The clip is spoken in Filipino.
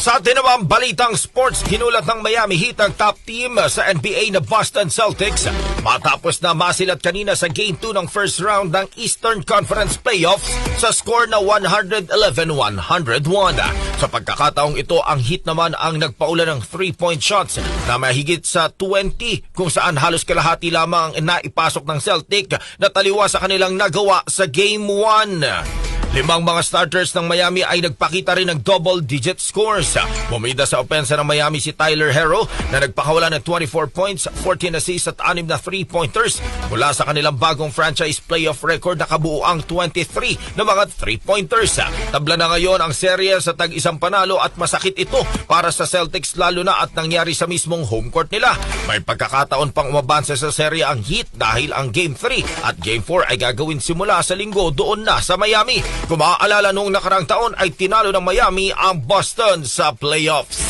Sa atin naman balitang sports, ginulat ng Miami Heat ang top team sa NBA na Boston Celtics matapos na masilat kanina sa Game 2 ng first round ng Eastern Conference Playoffs sa score na 111-101. Sa pagkakataong ito, ang Heat naman ang nagpaula ng 3-point shots na mahigit sa 20 kung saan halos kalahati lamang naipasok ng Celtic na taliwa sa kanilang nagawa sa Game 1. Limang mga starters ng Miami ay nagpakita rin ng double-digit scores. Bumida sa opensa ng Miami si Tyler Hero na nagpakawala ng 24 points, 14 assists at 6 na 3-pointers mula sa kanilang bagong franchise playoff record na kabuuang 23 na mga 3-pointers. Tabla na ngayon ang serye sa tag-isang panalo at masakit ito para sa Celtics lalo na at nangyari sa mismong home court nila. May pagkakataon pang umabansa sa serye ang Heat dahil ang Game 3 at Game 4 ay gagawin simula sa linggo doon na sa Miami. Kung maaalala noong nakarang taon ay tinalo ng Miami ang Boston sa playoffs.